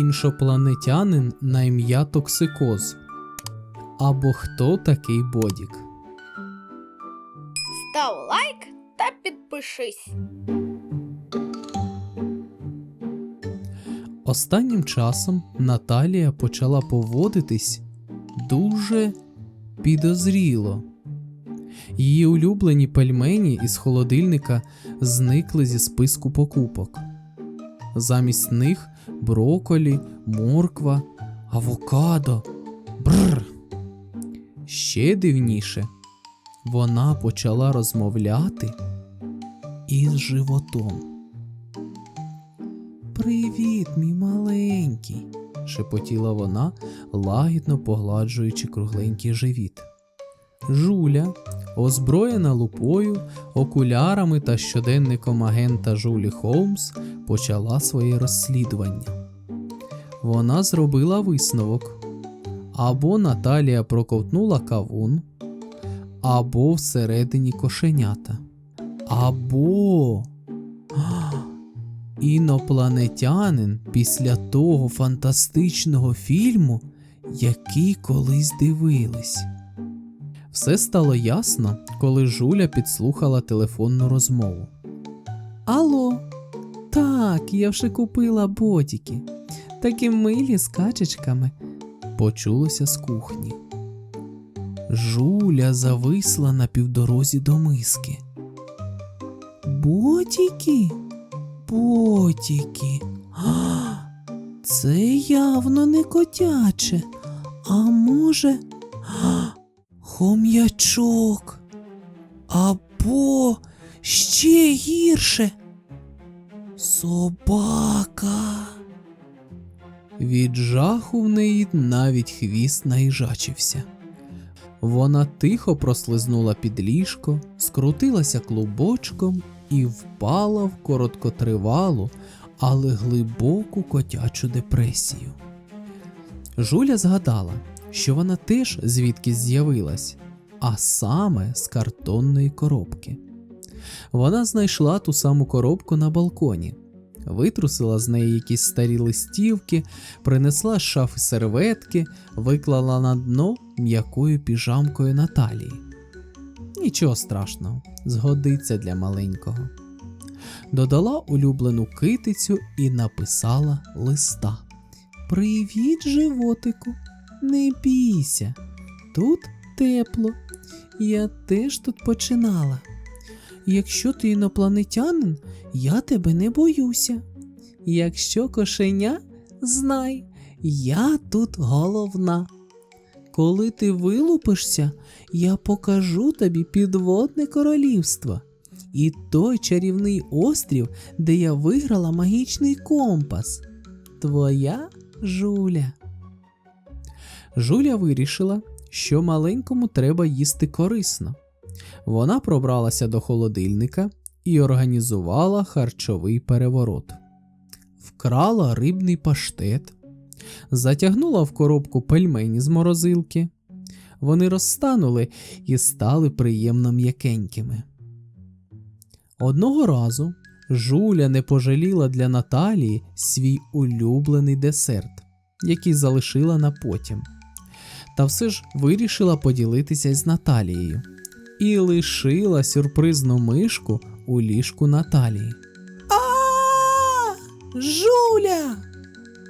іншопланетянин на ім'я Токсикоз. Або хто такий Бодік. Став лайк та підпишись. Останнім часом Наталія почала поводитись дуже підозріло. Її улюблені пельмені із холодильника зникли зі списку покупок. Замість них броколі, морква, авокадо. Бррр. Ще дивніше, вона почала розмовляти із животом. Привіт, мій маленький, шепотіла вона, лагідно погладжуючи кругленький живіт. Жуля, озброєна лупою, окулярами та щоденником агента Жулі Холмс, почала своє розслідування. Вона зробила висновок: або Наталія проковтнула кавун, або всередині кошенята, або. Інопланетянин після того фантастичного фільму, який колись дивились. Все стало ясно, коли Жуля підслухала телефонну розмову. Алло, так, я вже купила ботики. Такі милі з качечками. Почулося з кухні. Жуля зависла на півдорозі до миски. Ботики? Ботики. А, це явно не котяче. А може, а, хом'ячок. Або ще гірше. Собака. Від жаху в неї навіть хвіст наїжачився. Вона тихо прослизнула під ліжко, скрутилася клубочком і впала в короткотривалу, але глибоку котячу депресію. Жуля згадала, що вона теж звідки з'явилась, а саме з картонної коробки. Вона знайшла ту саму коробку на балконі, витрусила з неї якісь старі листівки, принесла з шафи серветки, виклала на дно м'якою піжамкою Наталії. Нічого страшного, згодиться для маленького. Додала улюблену китицю і написала листа. Привіт, животику, не бійся, тут тепло. Я теж тут починала. Якщо ти інопланетянин, я тебе не боюся. Якщо кошеня, знай, я тут головна. Коли ти вилупишся, я покажу тобі підводне королівство і той чарівний острів, де я виграла магічний компас. Твоя Жуля. Жуля вирішила, що маленькому треба їсти корисно. Вона пробралася до холодильника і організувала харчовий переворот. Вкрала рибний паштет, затягнула в коробку пельмені з морозилки. Вони розтанули і стали приємно м'якенькими. Одного разу Жуля не пожаліла для Наталії свій улюблений десерт, який залишила на потім. Та все ж вирішила поділитися з Наталією і лишила сюрпризну мишку у ліжку Наталії. А! Жуля!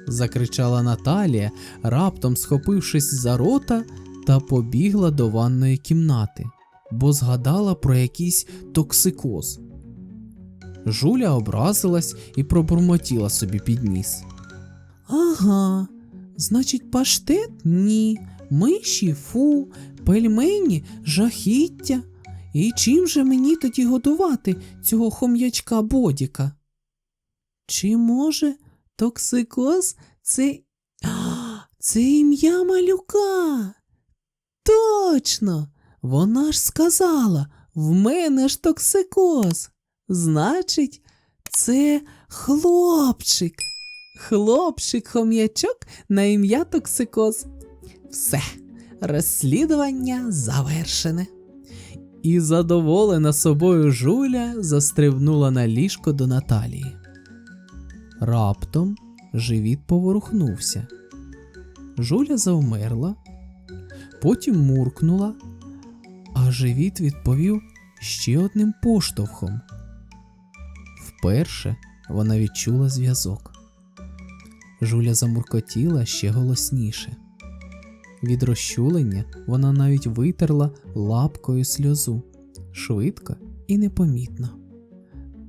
закричала Наталія, раптом схопившись за рота та побігла до ванної кімнати, бо згадала про якийсь токсикоз. Жуля образилась і пробурмотіла собі під ніс. Ага, значить, паштет ні, миші фу, пельмені жахіття. І чим же мені тоді годувати цього хом'ячка Бодіка? Чи може токсикоз це. Це ім'я малюка? Точно! Вона ж сказала, в мене ж токсикоз. Значить, це хлопчик. Хлопчик-хом'ячок на ім'я токсикоз. Все, розслідування завершене. І задоволена собою Жуля застрибнула на ліжко до Наталії. Раптом живіт поворухнувся. Жуля завмерла, потім муркнула, а живіт відповів ще одним поштовхом. Вперше вона відчула зв'язок. Жуля замуркотіла ще голосніше. Від розчулення вона навіть витерла лапкою сльозу швидко і непомітно.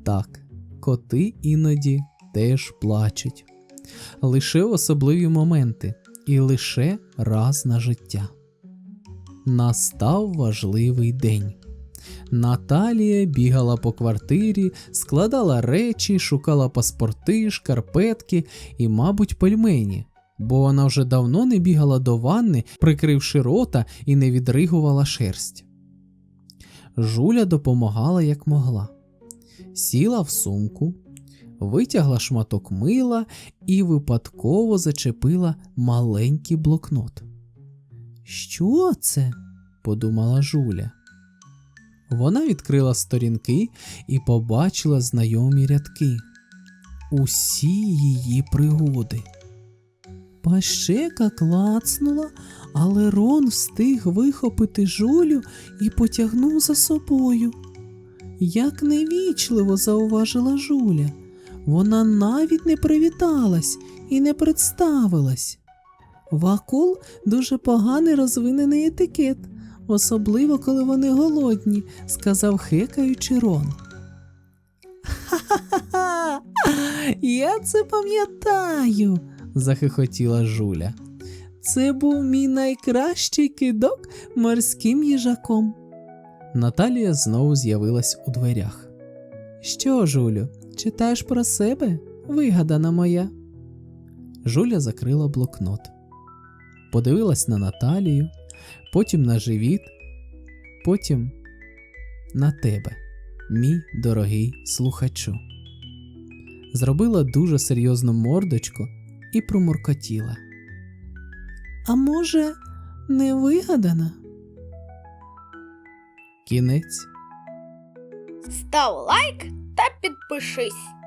Так, коти іноді теж плачуть. Лише в особливі моменти і лише раз на життя. Настав важливий день. Наталія бігала по квартирі, складала речі, шукала паспорти, шкарпетки і, мабуть, пельмені, бо вона вже давно не бігала до ванни, прикривши рота і не відригувала шерсть. Жуля допомагала як могла. Сіла в сумку, витягла шматок мила і випадково зачепила маленький блокнот. Що це? подумала Жуля. Вона відкрила сторінки і побачила знайомі рядки. Усі її пригоди. Пащека клацнула, але Рон встиг вихопити жулю і потягнув за собою. Як невічливо зауважила Жуля. Вона навіть не привіталась і не представилась. В акул дуже поганий розвинений етикет, особливо коли вони голодні, сказав хекаючи Рон. Ха-ха-ха! Я це пам'ятаю, захихотіла Жуля. Це був мій найкращий кидок морським їжаком. Наталія знову з'явилась у дверях. Що, Жулю, читаєш про себе? Вигадана моя. Жуля закрила блокнот, подивилась на Наталію, потім на живіт, потім на тебе, мій дорогий слухачу. Зробила дуже серйозну мордочку і проморкотіла. А може, не вигадана? Кінець. Став лайк та підпишись.